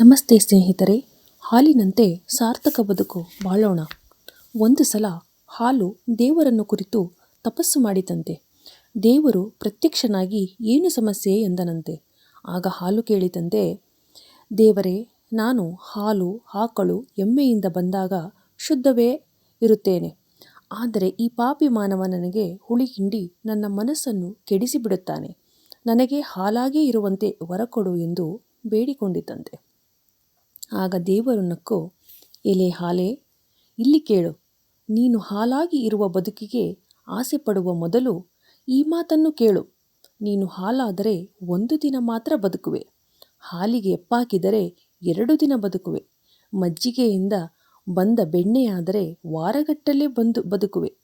ನಮಸ್ತೆ ಸ್ನೇಹಿತರೆ, ಹಾಲಿನಂತೆ ಸಾರ್ಥಕ ಬದುಕು ಬಾಳೋಣ. ಒಂದು ಸಲ ಹಾಲು ದೇವರನ್ನು ಕುರಿತು ತಪಸ್ಸು ಮಾಡಿತಂತೆ. ದೇವರು ಪ್ರತ್ಯಕ್ಷನಾಗಿ ಏನು ಸಮಸ್ಯೆ ಎಂದನಂತೆ. ಆಗ ಹಾಲು ಕೇಳಿತಂತೆ, ದೇವರೇ, ನಾನು ಹಾಲು ಆಕಳು ಎಮ್ಮೆಯಿಂದ ಬಂದಾಗ ಶುದ್ಧವೇ ಇರುತ್ತೇನೆ. ಆದರೆ ಈ ಪಾಪಿ ಮಾನವ ನನಗೆ ಹುಳಿ ಹಿಂಡಿ ನನ್ನ ಮನಸ್ಸನ್ನು ಕೆಡಿಸಿಬಿಡುತ್ತಾನೆ. ನನಗೆ ಹಾಲಾಗೇ ಇರುವಂತೆ ವರಕೊಡು ಎಂದು ಬೇಡಿಕೊಂಡಿತಂತೆ. ಆಗ ದೇವರು ನಕ್ಕು, ಎಲೆ ಹಾಲೇ, ಇಲ್ಲಿ ಕೇಳು, ನೀನು ಹಾಲಾಗಿ ಇರುವ ಬದುಕಿಗೆ ಆಸೆ ಪಡುವ ಮೊದಲು ಈ ಮಾತನ್ನು ಕೇಳು. ನೀನು ಹಾಲಾದರೆ ಒಂದು ದಿನ ಮಾತ್ರ ಬದುಕುವೆ. ಹಾಲಿಗೆ ಎಪ್ಪಾಕಿದರೆ ಎರಡು ದಿನ ಬದುಕುವೆ. ಮಜ್ಜಿಗೆಯಿಂದ ಬಂದ ಬೆಣ್ಣೆಯಾದರೆ ವಾರಗಟ್ಟಲೆ ಬಂದು ಬದುಕುವೆ.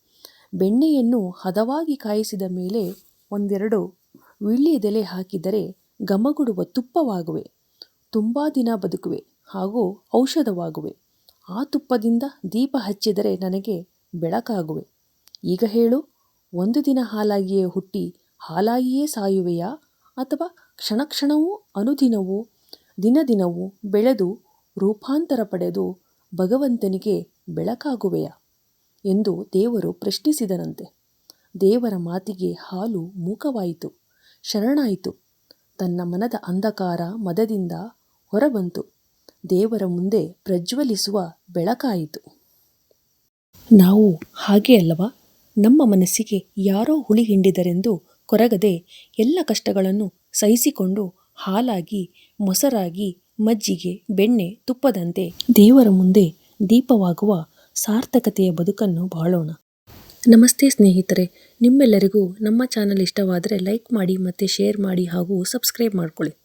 ಬೆಣ್ಣೆಯನ್ನು ಹದವಾಗಿ ಕಾಯಿಸಿದ ಮೇಲೆ ಒಂದೆರಡು ವೀಳ್ಯದೆಲೆ ಹಾಕಿದರೆ ಘಮಗುಡುವ ತುಪ್ಪವಾಗುವೆ. ತುಂಬ ದಿನ ಬದುಕುವೆ. ಹಾಗೂ ಔಷಧವಾಗುವೆ. ಆ ತುಪ್ಪದಿಂದ ದೀಪ ಹಚ್ಚಿದರೆ ನನಗೆ ಬೆಳಕಾಗುವೆ. ಈಗ ಹೇಳು, ಒಂದು ದಿನ ಹಾಲಾಗಿಯೇ ಹುಟ್ಟಿ ಹಾಲಾಗಿಯೇ ಸಾಯುವೆಯಾ? ಅಥವಾ ಕ್ಷಣಕ್ಷಣವೂ ಅನುದಿನವೂ ದಿನದಿನವೂ ಬೆಳೆದು ರೂಪಾಂತರ ಪಡೆದು ಭಗವಂತನಿಗೆ ಬೆಳಕಾಗುವೆಯಾ? ಎಂದು ದೇವರು ಪ್ರಶ್ನಿಸಿದನಂತೆ. ದೇವರ ಮಾತಿಗೆ ಹಾಲು ಮೂಕವಾಯಿತು, ಶರಣಾಯಿತು. ತನ್ನ ಮನದ ಅಂಧಕಾರ ಮದದಿಂದ ಹೊರಬಂತು. ದೇವರ ಮುಂದೆ ಪ್ರಜ್ವಲಿಸುವ ಬೆಳಕಾಯಿತು. ನಾವು ಹಾಗೆ ಅಲ್ಲವಾ? ನಮ್ಮ ಮನಸ್ಸಿಗೆ ಯಾರೋ ಹುಳಿ ಹಿಂಡಿದರೆಂದು ಕೊರಗದೆ ಎಲ್ಲ ಕಷ್ಟಗಳನ್ನು ಸಹಿಸಿಕೊಂಡು ಹಾಲಾಗಿ, ಮೊಸರಾಗಿ, ಮಜ್ಜಿಗೆ, ಬೆಣ್ಣೆ, ತುಪ್ಪದಂತೆ ದೇವರ ಮುಂದೆ ದೀಪವಾಗುವ ಸಾರ್ಥಕತೆಯ ಬದುಕನ್ನು ಬಾಳೋಣ. ನಮಸ್ತೆ ಸ್ನೇಹಿತರೆ, ನಿಮ್ಮೆಲ್ಲರಿಗೂ ನಮ್ಮ ಚಾನಲ್ ಇಷ್ಟವಾದರೆ ಲೈಕ್ ಮಾಡಿ ಮತ್ತು ಶೇರ್ ಮಾಡಿ ಹಾಗೂ ಸಬ್ಸ್ಕ್ರೈಬ್ ಮಾಡ್ಕೊಳ್ಳಿ.